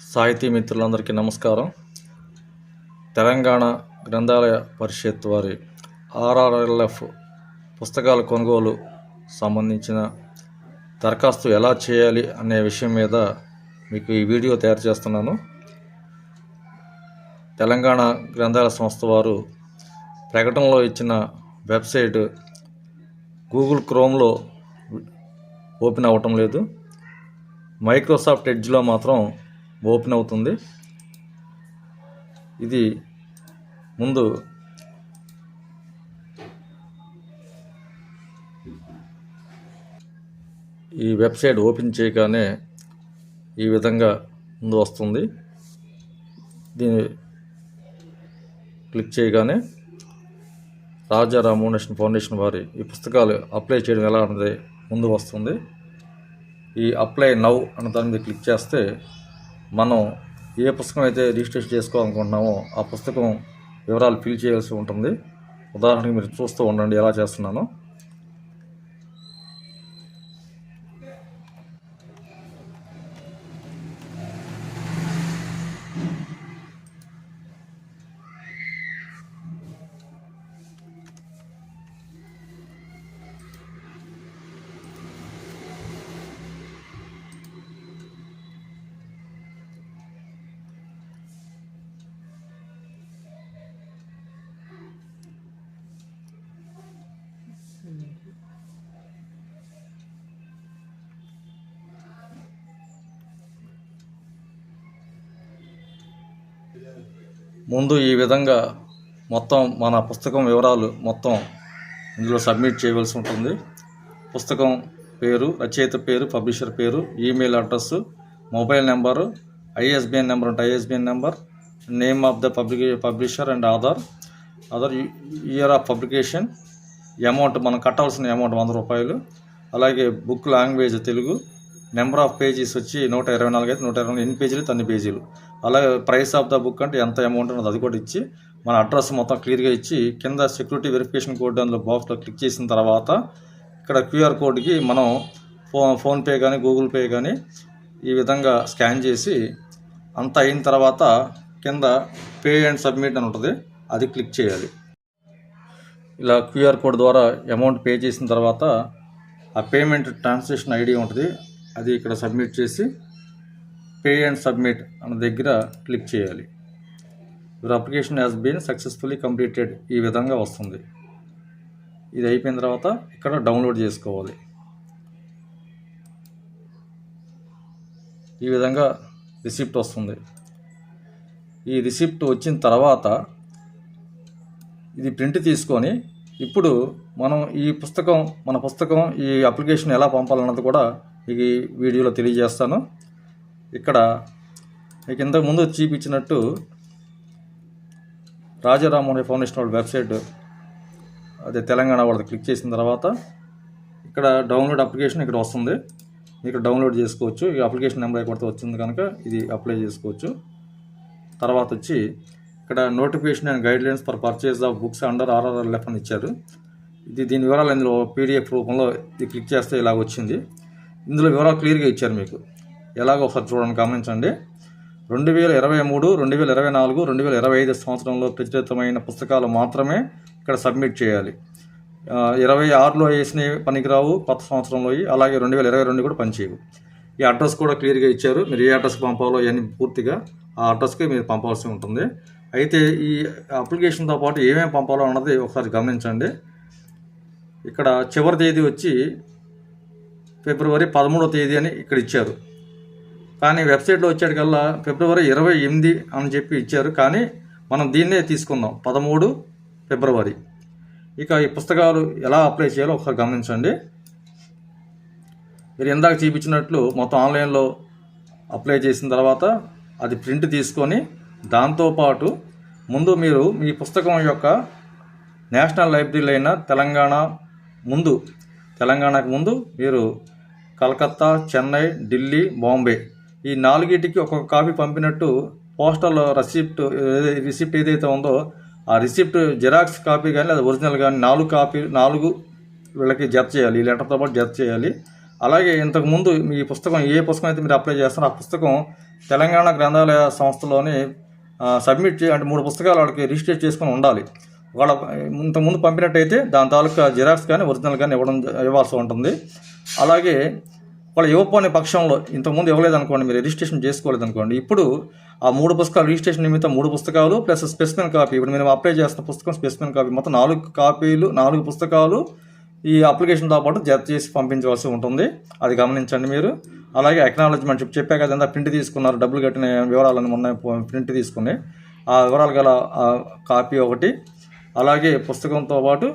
సాహితీ మిత్రులందరికీ నమస్కారం. తెలంగాణ గ్రంథాలయ పరిషత్ వారి ఆర్ఆర్ఎల్ఎఫ్ పుస్తకాల కొనుగోలు సంబంధించిన దరఖాస్తు ఎలా చేయాలి అనే విషయం మీద మీకు ఈ వీడియో తయారు చేస్తున్నాను. తెలంగాణ గ్రంథాలయ సంస్థ వారు ప్రకటనలో ఇచ్చిన వెబ్సైట్ గూగుల్ క్రోమ్లో ఓపెన్ అవ్వటం లేదు. మైక్రోసాఫ్ట్ ఎడ్జ్లో మాత్రం ఓపెన్ అవుతుంది. ఇది ముందు ఈ వెబ్సైట్ ఓపెన్ చేయగానే ఈ విధంగా ముందు వస్తుంది. దీన్ని క్లిక్ చేయగానే రాజా రామోనేషన్ ఫౌండేషన్ వారి ఈ పుస్తకాలు అప్లై చేయడం ఎలా అన్నది ముందు వస్తుంది. ఈ అప్లై నవ్ అన్న దాని మీద క్లిక్ చేస్తే మనం ఏ పుస్తకం అయితే రిజిస్ట్రేషన్ చేసుకోవాలనుకుంటున్నామో ఆ పుస్తకం వివరాలు ఫిల్ చేయాల్సి ఉంటుంది. ఉదాహరణకి మీరు చూస్తూ ఉండండి ఎలా చేస్తున్నానో. ముందు ఈ విధంగా మొత్తం మన పుస్తకం వివరాలు మొత్తం ఇందులో సబ్మిట్ చేయవలసి ఉంటుంది. పుస్తకం పేరు రచయిత పేరు పబ్లిషర్ పేరు email address mobile number ISBN number ఉంటే ISBN number name of the public publisher and author. Other year of publication amount మనం కట్టాల్సిన అమౌంట్ వంద రూపాయలు. అలాగే book language Telugu. Number of pages వచ్చి నూట ఇరవై నాలుగు అయితే నూట ఇరవై నాలుగు. ఎన్ని పేజీలు? తన్ని పేజీలు. అలాగే ప్రైస్ ఆఫ్ ద బుక్ అంటే ఎంత అమౌంట్ ఉన్నది అది కూడా ఇచ్చి మన అడ్రస్ మొత్తం క్లియర్గా ఇచ్చి కింద సెక్యూరిటీ వెరిఫికేషన్ కోడ్ అందులో బాక్స్లో క్లిక్ చేసిన తర్వాత ఇక్కడ క్యూఆర్ కోడ్కి మనం ఫో ఫోన్పే కానీ గూగుల్ పే కానీ ఈ విధంగా స్కాన్ చేసి అంతా అయిన తర్వాత కింద పే అండ్ సబ్మిట్ అని ఉంటుంది అది క్లిక్ చేయాలి. ఇలా క్యూఆర్ కోడ్ ద్వారా అమౌంట్ పే చేసిన తర్వాత ఆ పేమెంట్ ట్రాన్సాక్షన్ ఐడి ఉంటుంది అది ఇక్కడ సబ్మిట్ చేసి పే అండ్ సబ్మిట్ అన్న దగ్గర క్లిక్ చేయాలి. Your application has been successfully completed ఈ విధంగా వస్తుంది. ఇది అయిపోయిన తర్వాత ఇక్కడ డౌన్లోడ్ చేసుకోవాలి. ఈ విధంగా రిసిప్ట్ వస్తుంది. ఈ రిసిప్ట్ వచ్చిన తర్వాత ఇది ప్రింట్ తీసుకొని ఇప్పుడు మనం ఈ పుస్తకం మన పుస్తకం ఈ అప్లికేషన్ ఎలా పంపాలన్నది కూడా ఈ వీడియోలో తెలియజేస్తాను. ఇక్కడ మీకు ఇంతకుముందు చూపించినట్టు రాజారామోహన్ ఫౌండేషన్ వాళ్ళ వెబ్సైట్ అదే తెలంగాణ వాళ్ళది క్లిక్ చేసిన తర్వాత ఇక్కడ డౌన్లోడ్ అప్లికేషన్ ఇక్కడ వస్తుంది. ఇక్కడ డౌన్లోడ్ చేసుకోవచ్చు. ఈ అప్లికేషన్ నెంబర్ ఎక్కడితో వచ్చింది కనుక ఇది అప్లై చేసుకోవచ్చు. తర్వాత వచ్చి ఇక్కడ notification and guidelines for purchase of books under RRLF అని ఇచ్చారు. ఇది దీని వివరాలు ఇందులో పీడిఎఫ్ రూపంలో ఇది క్లిక్ చేస్తే ఇలాగ వచ్చింది. ఇందులో వివరాలు క్లియర్గా ఇచ్చారు మీకు. ఎలాగో ఒకసారి చూడండి గమనించండి. రెండు వేల ఇరవై మూడు రెండు వేల ఇరవై నాలుగు రెండు వేల ఇరవై ఐదు సంవత్సరంలో ప్రచురితమైన పుస్తకాలు మాత్రమే ఇక్కడ సబ్మిట్ చేయాలి. ఇరవై ఆరులో వేసిన పనికిరావు కొత్త సంవత్సరంలో అలాగే రెండు వేల ఇరవై రెండు కూడా పనిచేయవు. ఈ అడ్రస్ కూడా క్లియర్గా ఇచ్చారు. మీరు ఏ అడ్రస్కి పంపాలో ఇవన్నీ పూర్తిగా ఆ అడ్రస్కి మీరు పంపాల్సి ఉంటుంది. అయితే ఈ అప్లికేషన్తో పాటు ఏమేమి పంపాలో అన్నది ఒకసారి గమనించండి. ఇక్కడ చివరి తేదీ వచ్చి ఫిబ్రవరి పదమూడవ తేదీ అని ఇక్కడ ఇచ్చారు. కానీ వెబ్సైట్లో వచ్చేటికల్లా ఫిబ్రవరి ఇరవై ఎనిమిది అని చెప్పి ఇచ్చారు. కానీ మనం దీన్నే తీసుకుందాం. పదమూడు ఫిబ్రవరి. ఇక ఈ పుస్తకాలు ఎలా అప్లై చేయాలో ఒకసారి గమనించండి. మీరు ఇందాక చూపించినట్లు మొత్తం ఆన్లైన్లో అప్లై చేసిన తర్వాత అది ప్రింట్ తీసుకొని దాంతోపాటు ముందు మీరు మీ పుస్తకం యొక్క నేషనల్ లైబ్రరీలైన అయిన తెలంగాణ ముందు తెలంగాణకు ముందు మీరు కలకత్తా చెన్నై ఢిల్లీ బాంబే. ఈ నాలుగిటికి ఒక్కొక్క కాపీ పంపినట్టు పోస్టల్ రిసిప్ట్ రిసిప్ట్ ఏదైతే ఉందో ఆ రిసిప్ట్ జిరాక్స్ కాపీ కానీ లేదా ఒరిజినల్ కానీ నాలుగు కాపీ నాలుగు వీళ్ళకి జత చేయాలి. ఈ లెటర్తో పాటు జత చేయాలి. అలాగే ఇంతకుముందు మీ పుస్తకం ఏ పుస్తకం అయితే మీరు అప్లై చేస్తారో ఆ పుస్తకం తెలంగాణ గ్రంథాలయ సంస్థలోని సబ్మిట్ చే అంటే మూడు పుస్తకాలు వాళ్ళకి రిజిస్టర్ చేసుకొని ఉండాలి. వాళ్ళ ఇంతకుముందు పంపినట్టయితే దాని తాలూకా జిరాక్స్ కానీ ఒరిజినల్ కానీ ఇవ్వడం ఇవ్వాల్సి ఉంటుంది. అలాగే వాళ్ళు ఇవ్వకపోని పక్షంలో ఇంతకుముందు ఇవ్వలేదు అనుకోండి మీరు రిజిస్ట్రేషన్ చేసుకోలేదు అనుకోండి ఇప్పుడు ఆ మూడు పుస్తకాలు రిజిస్ట్రేషన్ నిమిత్తం మూడు పుస్తకాలు ప్లస్ స్పెసిమెన్ కాపీ ఇప్పుడు మేము అప్లై చేస్తున్న పుస్తకం స్పెసిమెన్ కాపీ మొత్తం నాలుగు కాపీలు నాలుగు పుస్తకాలు ఈ అప్లికేషన్తో పాటు జత చేసి పంపించవలసి ఉంటుంది. అది గమనించండి మీరు. అలాగే అక్నాలజ్మెంట్ చెప్పా కదా ప్రింట్ తీసుకున్నారు డబ్బులు కట్టిన వివరాలను మొన్న ప్రింట్ తీసుకుని ఆ వివరాలు గల కాపీ ఒకటి. అలాగే పుస్తకంతో పాటు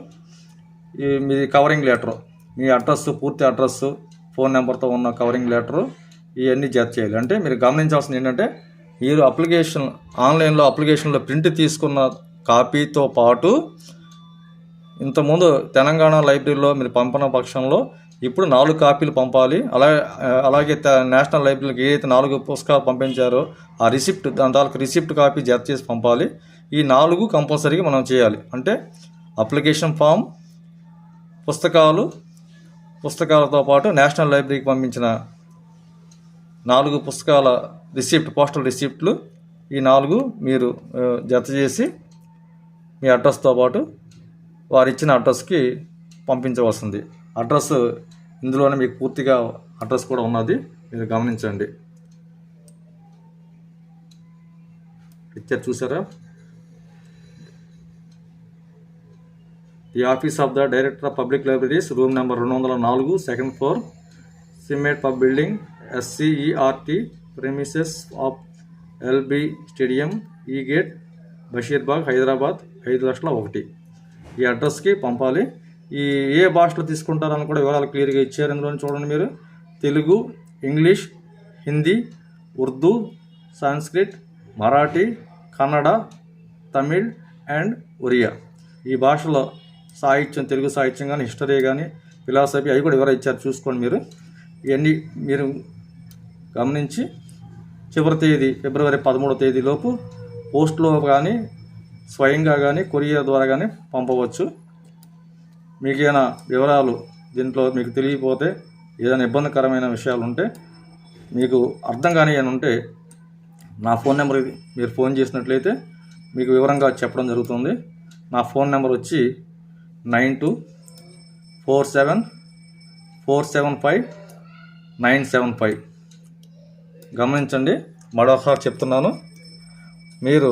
ఈ మీది కవరింగ్ లెటర్ మీ అడ్రస్ పూర్తి అడ్రస్ ఫోన్ నెంబర్తో ఉన్న కవరింగ్ లెటరు ఇవన్నీ జత చేయాలి. అంటే మీరు గమనించాల్సింది ఏంటంటే మీరు అప్లికేషన్ ఆన్లైన్లో అప్లికేషన్లో ప్రింట్ తీసుకున్న కాపీతో పాటు ఇంతకుముందు తెలంగాణ లైబ్రరీలో మీరు పంపిన పక్షంలో ఇప్పుడు నాలుగు కాపీలు పంపాలి. అలాగే అలాగే నేషనల్ లైబ్రరీకి ఏదైతే నాలుగు పుస్తకాలు పంపించారో ఆ రిసిప్ట్ దాని తాలూకు రిసిప్ట్ కాపీ జత చేసి పంపాలి. ఈ నాలుగు కంపల్సరీగా మనం చేయాలి. అంటే అప్లికేషన్ ఫామ్ పుస్తకాలు పుస్తకాలతో పాటు నేషనల్ లైబ్రరీకి పంపించిన నాలుగు పుస్తకాల రిసిప్ట్ పోస్టల్ రిసిప్ట్లు ఈ నాలుగు మీరు జత చేసి మీ అడ్రస్తో పాటు వారు ఇచ్చిన అడ్రస్కి పంపించవలసింది. అడ్రస్ ఇందులోనే మీకు పూర్తిగా అడ్రస్ కూడా ఉన్నది. మీరు గమనించండి. పిక్చర్ చూసారా? The office of the director of public libraries room number రెండు వందల నాలుగు second floor SIEMAT pub building SCERT premises of LB stadium E gate Basheerbagh Hyderabad ఐదు లక్షల ఒకటి. ఈ అడ్రస్కి పంపాలి. ఈ ఏ భాషలో తీసుకుంటారని కూడా వివరాలు క్లియర్గా ఇచ్చారు ఇందులో చూడండి మీరు. Telugu English Hindi Urdu Sanskrit Marathi Kannada Tamil and Oriya. ఈ భాషలో సాహిత్యం తెలుగు సాహిత్యం కానీ హిస్టరీ కానీ ఫిలాసఫీ అవి కూడా వివరం ఇచ్చారు చూసుకోండి మీరు. ఇవన్నీ మీరు గమనించి చివరి తేదీ ఫిబ్రవరి పదమూడవ తేదీలోపు పోస్ట్లో కానీ స్వయంగా కానీ కొరియర్ ద్వారా కానీ పంపవచ్చు. మీకు ఏమైనా వివరాలు దీంట్లో మీకు తెలియకపోతే ఏదైనా ఇబ్బందికరమైన విషయాలు ఉంటే మీకు అర్థం కాని ఏమైనా ఉంటే నా ఫోన్ నెంబర్ మీరు ఫోన్ చేసినట్లయితే మీకు వివరంగా చెప్పడం జరుగుతుంది. నా ఫోన్ నెంబర్ వచ్చి nine two four seven four seven five nine seven five. గమనించండి మరొకసారి చెప్తున్నాను. మీరు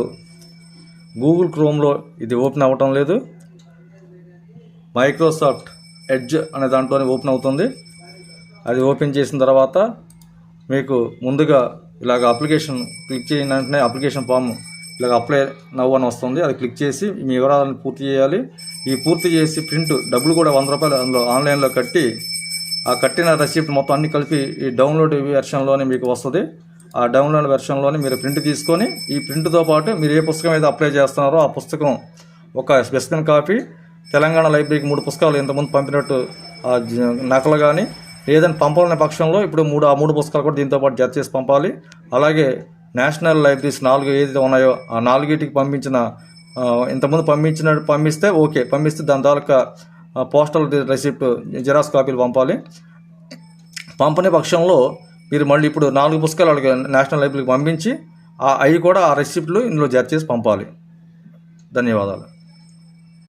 గూగుల్ క్రోమ్లో ఇది ఓపెన్ అవ్వటం లేదు. మైక్రోసాఫ్ట్ ఎడ్జ్ అనే దాంట్లోనే ఓపెన్ అవుతుంది. అది ఓపెన్ చేసిన తర్వాత మీకు ముందుగా ఇలాగ అప్లికేషన్ క్లిక్ చేసిన వెంటనే అప్లికేషన్ ఫామ్ ఇలాగ అప్లై నవ్వు అని వస్తుంది. అది క్లిక్ చేసి మీ వివరాలను పూర్తి చేయాలి. ఈ పూర్తి చేసి ప్రింట్ డబ్బులు కూడా వంద రూపాయలు అందులో ఆన్లైన్లో కట్టి ఆ కట్టిన రెసిప్ట్ మొత్తం అన్ని కలిపి ఈ డౌన్లోడ్ వెర్షన్లోనే మీకు వస్తుంది. ఆ డౌన్లోడ్ వెర్షన్లోనే మీరు ప్రింట్ తీసుకొని ఈ ప్రింట్తో పాటు మీరు ఏ పుస్తకం అయితే అప్లై చేస్తున్నారో ఆ పుస్తకం ఒక స్పెసిఫిక్ కాపీ తెలంగాణ లైబ్రరీకి మూడు పుస్తకాలు ఇంతకుముందు పంపినట్టు ఆ నకలు కానీ ఏదైనా పంపాలనే పక్షంలో ఇప్పుడు మూడు ఆ మూడు పుస్తకాలు కూడా దీంతో పాటు జత చేసి పంపాలి. అలాగే నేషనల్ లైబ్రరీస్ నాలుగు ఏదైతే ఉన్నాయో ఆ నాలుగిటికి పంపించిన ఇంతకుముందు పంపించిన పంపిస్తే ఓకే. పంపిస్తే దాని తాలూకా పోస్టల్ రెసిప్ట్ జిరాక్స్ కాపీలు పంపాలి. పంపని పక్షంలో మీరు మళ్ళీ ఇప్పుడు నాలుగు పుస్తకాలు వాళ్ళకి నేషనల్ లైబ్రరీకి పంపించి అవి కూడా ఆ రెసిప్ట్లు ఇందులో జత చేసి పంపాలి. ధన్యవాదాలు.